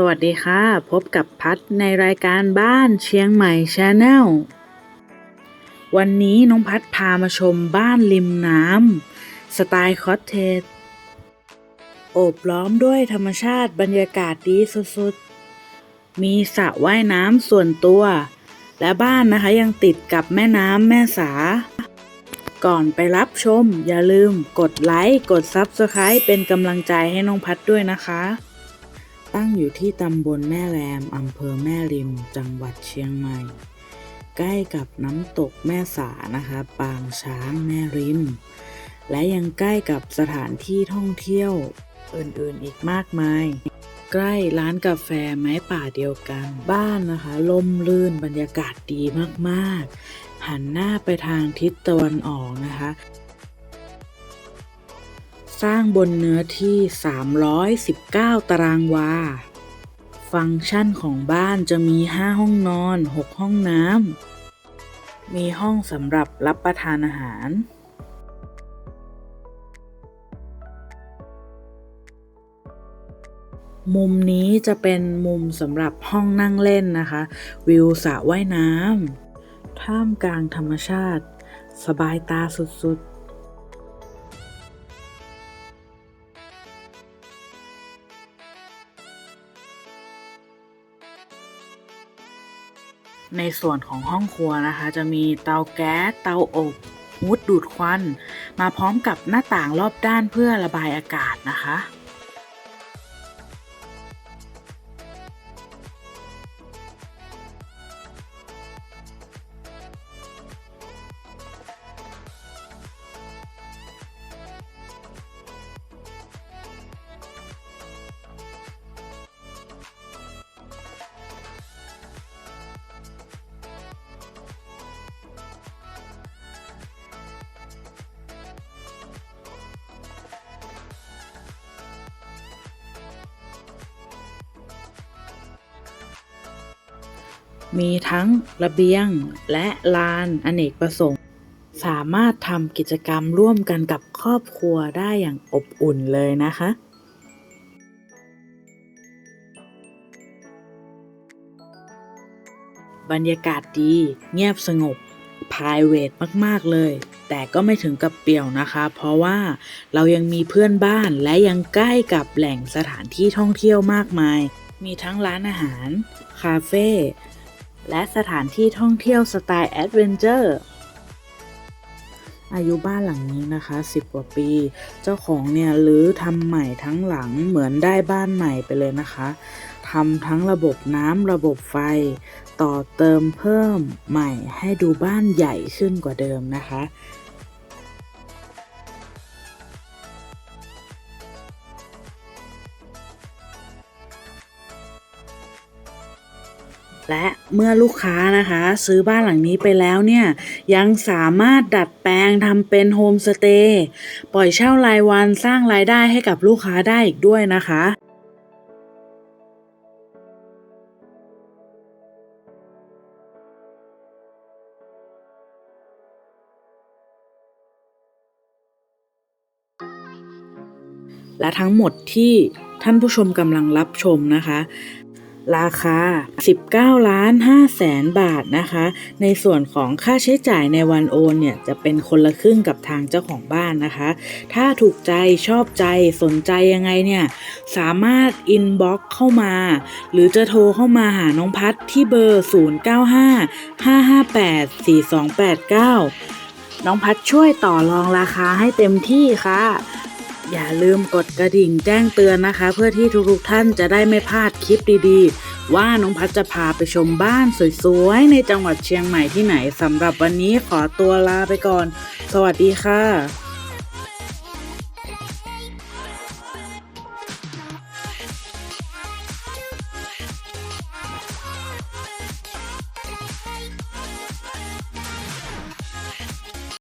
สวัสดีค่ะ พบกับพัดในรายการบ้านเชียงใหม่ชาแนลวันนี้น้องพัดพามาชมบ้านริมน้ำสไตล์คอตเทจโอบล้อมด้วยธรรมชาติบรรยากาศดีสุดๆ มีสระว่ายน้ำส่วนตัว และบ้านนะคะยังติดกับแม่น้ำแม่สา ก่อนไปรับชม อย่าลืมกดไลค์ กด Subscribe เป็นกำลังใจให้น้องพัดด้วยนะคะ ตั้งอยู่ที่ตำบลแม่แรมอำเภอแม่ริม จังหวัดเชียงใหม่ ใกล้กับน้ำตกแม่สานะคะปางช้างแม่ริม และยังใกล้กับสถานที่ท่องเที่ยวอื่นๆอีกมากมาย ใกล้ร้านกาแฟไม้ป่าเดียวกัน บ้านนะคะลมลื่นบรรยากาศดีมากๆ หันหน้าไปทางทิศตะวันออกนะคะ สร้างบนเนื้อที่ 319 ตารางวา ฟังก์ชันของบ้านจะมี 5 ห้องนอน 6 ห้องน้ำ มีห้องสำหรับรับประทานอาหาร มุมนี้จะเป็นมุมสำหรับห้องนั่งเล่นนะคะ วิวสระว่ายน้ำ ท่ามกลางธรรมชาติ สบายตาสุดๆ ในส่วนของห้องครัวนะคะ จะมีเตาแก๊สเตาอบฮูดดูดควัน มาพร้อมกับหน้าต่างรอบด้านเพื่อระบายอากาศนะคะ มีทั้งระเบียงและลานอเนกประสงค์ สามารถทำกิจกรรมร่วมกันกับครอบครัวได้อย่างอบอุ่นเลยนะคะบรรยากาศดี เงียบสงบ p r i v a t มาก ๆ เลย แต่ก็ไม่ถึงกับเปี่ยวนะคะ เพราะว่าเรายังมีเพื่อนบ้านและยังใกล้กับแหล่งสถานที่ท่องเที่ยวมากมาย มีทั้งร้านอาหาร คาเฟ่ และสถานที่ท่องเที่ยวสไตล์แอดเวนเจอร์อายุบ้านหลังนี้นะคะ 10 กว่าปี เจ้าของเนี่ยรื้อทำใหม่ทั้งหลังเหมือนได้บ้านใหม่ไปเลยนะคะทำทั้งระบบน้ำระบบไฟ ต่อเติมเพิ่มใหม่ให้ดูบ้านใหญ่ขึ้นกว่าเดิมนะคะ และเมื่อลูกค้านะคะ ซื้อบ้านหลังนี้ไปแล้วเนี่ย ยังสามารถดัดแปลงทำเป็นโฮมสเตย์ปล่อยเช่ารายวันสร้างรายได้ให้กับลูกค้าได้อีกด้วยนะคะและทั้งหมดที่ท่านผู้ชมกำลังรับชมนะคะ ราคา 19 ล้าน5แสนบาทนะคะ ในส่วนของค่าใช้จ่ายในวันโอนเนี่ยจะเป็นคนละครึ่งกับทางเจ้าของบ้านนะคะ ถ้าถูกใจชอบใจสนใจยังไงเนี่ย สามารถอินบ็อกเข้ามา หรือจะโทรเข้ามาหาน้องพัดที่เบอร์ 095 558 4289 น้องพัดช่วยต่อรองราคาให้เต็มที่ค่ะ อย่าลืมกดกระดิ่งแจ้งเตือนนะคะ เพื่อที่ทุกๆท่านจะได้ไม่พลาดคลิปดีๆ ว่าน้องพัชจะพาไปชมบ้านสวยๆ ในจังหวัดเชียงใหม่ที่ไหนสำหรับวันนี้ขอตัวลาไปก่อน สวัสดีค่ะ